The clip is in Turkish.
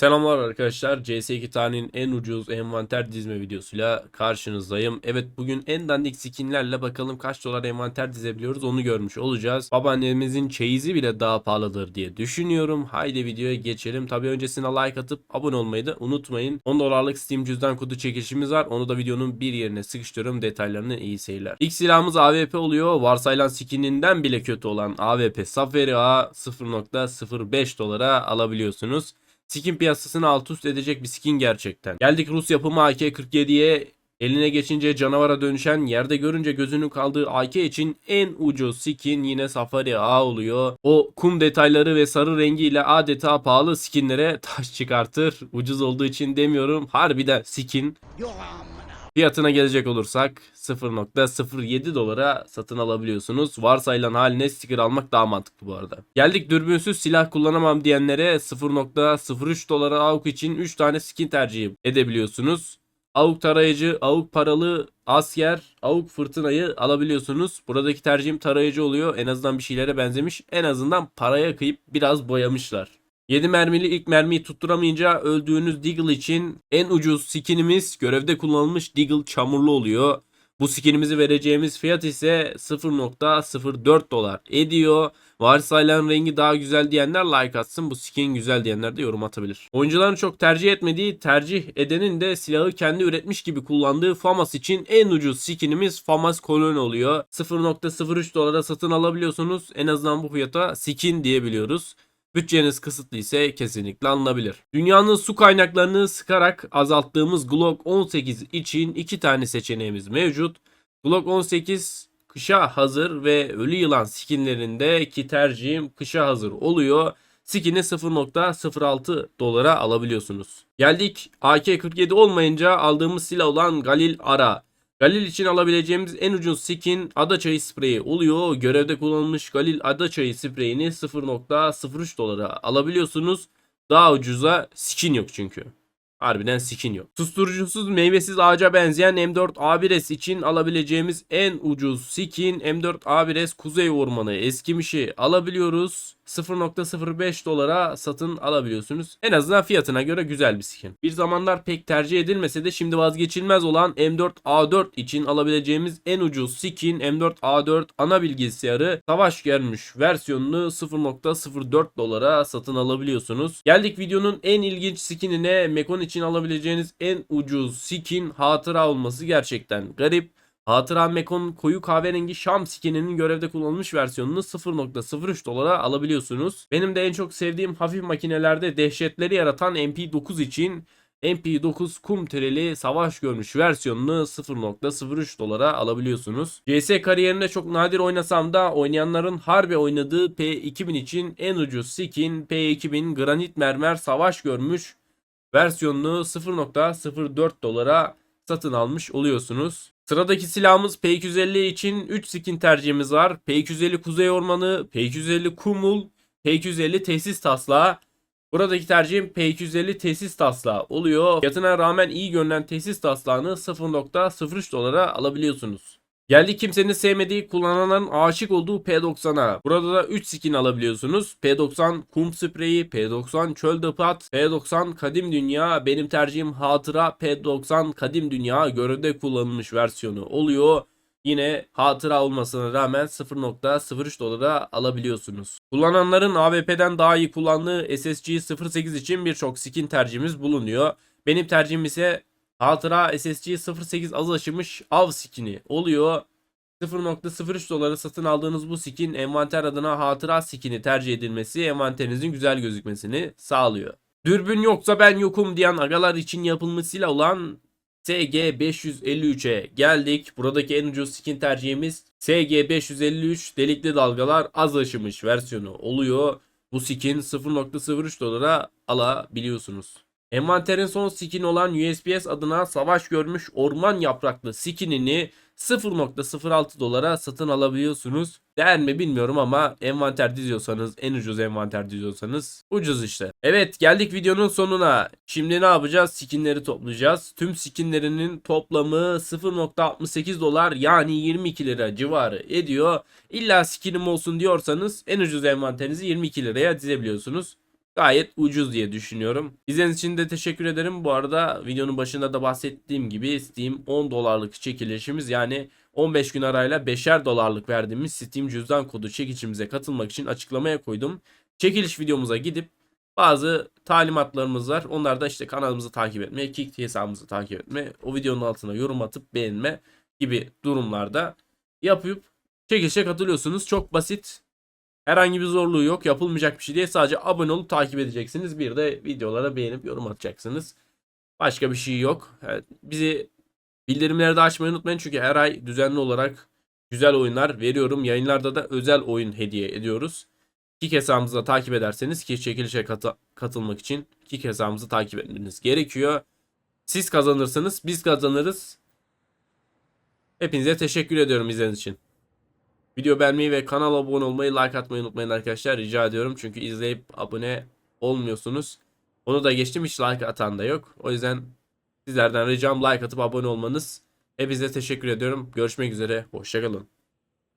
Selamlar arkadaşlar. CS2 tarihinin en ucuz envanter dizme videosuyla karşınızdayım. Evet bugün en dandik skinlerle bakalım kaç dolar envanter dizebiliyoruz onu görmüş olacağız. Babaannemizin çeyizi bile daha pahalıdır diye düşünüyorum. Haydi videoya geçelim. Tabi öncesine like atıp abone olmayı da unutmayın. 10 dolarlık Steam cüzdan kodu çekilişimiz var. Onu da videonun bir yerine sıkıştırıyorum. Detaylarını iyi seyirler. İlk silahımız AWP oluyor. Varsayılan skininden bile kötü olan AWP Safari A 0.05 dolara alabiliyorsunuz. Skin piyasasını alt üst edecek bir skin gerçekten. Geldik Rus yapımı AK-47'ye Eline geçince canavara dönüşen yerde görünce gözünün kaldığı AK için en ucuz skin yine Safari A oluyor. O kum detayları ve sarı rengiyle adeta pahalı skinlere taş çıkartır. Ucuz olduğu için demiyorum. Harbiden skin. Fiyatına gelecek olursak 0.07 dolara satın alabiliyorsunuz. Varsayılan haline sticker almak daha mantıklı bu arada. Geldik dürbünsüz silah kullanamam diyenlere 0.03 dolara AUK için 3 tane skin tercih edebiliyorsunuz. AUK tarayıcı, AUK paralı, asker, AUK fırtınayı alabiliyorsunuz. Buradaki tercihim tarayıcı oluyor. En azından bir şeylere benzemiş. En azından paraya kıyıp biraz boyamışlar. 7 mermili ilk mermiyi tutturamayınca öldüğünüz Deagle için en ucuz skinimiz görevde kullanılmış Deagle çamurlu oluyor. Bu skinimizi vereceğimiz fiyat ise 0.04 dolar ediyor. Varsayılan rengi daha güzel diyenler like atsın. Bu skin güzel diyenler de yorum atabilir. Oyuncuların çok tercih etmediği, tercih edenin de silahı kendi üretmiş gibi kullandığı FAMAS için en ucuz skinimiz FAMAS Kolon oluyor. 0.03 dolara satın alabiliyorsunuz. En azından bu fiyata skin diyebiliyoruz. Bütçeniz kısıtlı ise kesinlikle alınabilir. Dünyanın su kaynaklarını sıkarak azalttığımız Glock 18 için iki tane seçeneğimiz mevcut. Glock 18 kışa hazır ve ölü yılan skinlerindeki tercihim kışa hazır oluyor. Skin'i 0.06 dolara alabiliyorsunuz. Geldik AK-47 olmayınca aldığımız silah olan Galil Ara. Galil için alabileceğimiz en ucuz skin Adaçayı spreyi oluyor. Görevde kullanılmış Galil Adaçayı spreyini 0.03 dolara alabiliyorsunuz. Daha ucuza skin yok çünkü. Harbiden skin yok. Susturucusuz meyvesiz ağaca benzeyen M4 A1S için alabileceğimiz en ucuz skin M4 A1S Kuzey Ormanı eskimişi alabiliyoruz. 0.05 dolara satın alabiliyorsunuz. En azından fiyatına göre güzel bir skin. Bir zamanlar pek tercih edilmese de şimdi vazgeçilmez olan M4A4 için alabileceğimiz en ucuz skin M4A4 ana bilgisayarı savaş görmüş versiyonunu 0.04 dolara satın alabiliyorsunuz. Geldik videonun en ilginç skinine Mekon için alabileceğiniz en ucuz skin hatıra olması gerçekten garip. Hatıra Mekon koyu kahverengi Şam skininin görevde kullanılmış versiyonunu 0.03 dolara alabiliyorsunuz. Benim de en çok sevdiğim hafif makinelerde dehşetleri yaratan MP9 için MP9 kum tereli savaş görmüş versiyonunu 0.03 dolara alabiliyorsunuz. CS kariyerinde çok nadir oynasam da oynayanların harbi oynadığı P2000 için en ucuz skin P2000 granit mermer savaş görmüş versiyonunu 0.04 dolara satın almış oluyorsunuz. Sıradaki silahımız P250 için 3 skin tercihimiz var. P250 Kuzey Ormanı, P250 Kumul, P250 Tesis Taslağı. Buradaki tercihim P250 tesis taslağı oluyor. Fiyatına rağmen iyi görünen tesis taslağını 0.03 dolara alabiliyorsunuz. Geldik kimsenin sevmediği kullananların aşık olduğu P90'a. Burada da 3 skin alabiliyorsunuz. P90 kum spreyi, P90 çöl dıpat, P90 kadim dünya. Benim tercihim hatıra P90 kadim dünya görevde kullanılmış versiyonu oluyor. Yine hatıra olmasına rağmen 0.03 dolara alabiliyorsunuz. Kullananların AWP'den daha iyi kullandığı SSG 08 için birçok skin tercihimiz bulunuyor. Benim tercihim ise hatıra SSG 08 az aşımış av skini oluyor. 0.03 dolara satın aldığınız bu skin envanter adına hatıra skini tercih edilmesi envanterinizin güzel gözükmesini sağlıyor. Dürbün yoksa ben yokum diyen agalar için yapılmış silah olan SG553'e geldik. Buradaki en ucuz skin tercihimiz SG553 delikli dalgalar az aşımış versiyonu oluyor. Bu skin 0.03 dolara alabiliyorsunuz. Envanterin son skin olan USPS adına savaş görmüş orman yapraklı skinini 0.06 dolara satın alabiliyorsunuz. Değer mi bilmiyorum ama envanter diziyorsanız en ucuz envanter diziyorsanız ucuz işte. Evet geldik videonun sonuna. Şimdi ne yapacağız? Skinleri toplayacağız. Tüm skinlerinin toplamı 0.68 dolar yani 22 lira civarı ediyor. İlla skinim olsun diyorsanız en ucuz envanterinizi 22 liraya dizebiliyorsunuz. Gayet ucuz diye düşünüyorum. İzlediğiniz için de teşekkür ederim. Bu arada videonun başında da bahsettiğim gibi Steam 10 dolarlık çekilişimiz yani 15 gün arayla 5'er dolarlık verdiğimiz Steam cüzdan kodu çekilişimize katılmak için açıklamaya koydum. Çekiliş videomuza gidip bazı talimatlarımız var. Onlar da işte kanalımızı takip etme, Kick hesabımızı takip etme, o videonun altına yorum atıp beğenme gibi durumlarda yapıp çekilişe katılıyorsunuz. Çok basit. Herhangi bir zorluğu yok. Yapılmayacak bir şey değil. Sadece abone olup takip edeceksiniz. Bir de videolara beğenip yorum atacaksınız. Başka bir şey yok. Bizi bildirimleri de açmayı unutmayın. Çünkü her ay düzenli olarak güzel oyunlar veriyorum. Yayınlarda da özel oyun hediye ediyoruz. Kik hesabımızı da takip ederseniz ki çekilişe katı- katılmak için Kik hesabımızı takip etmeniz gerekiyor. Siz kazanırsınız, biz kazanırız. Hepinize teşekkür ediyorum izlediğiniz için. Video beğenmeyi ve kanala abone olmayı, like atmayı unutmayın arkadaşlar. Rica ediyorum çünkü izleyip abone olmuyorsunuz. Onu da geçtim hiç like atan da yok. O yüzden sizlerden ricam like atıp abone olmanız. Hepinize teşekkür ediyorum. Görüşmek üzere. Hoşçakalın.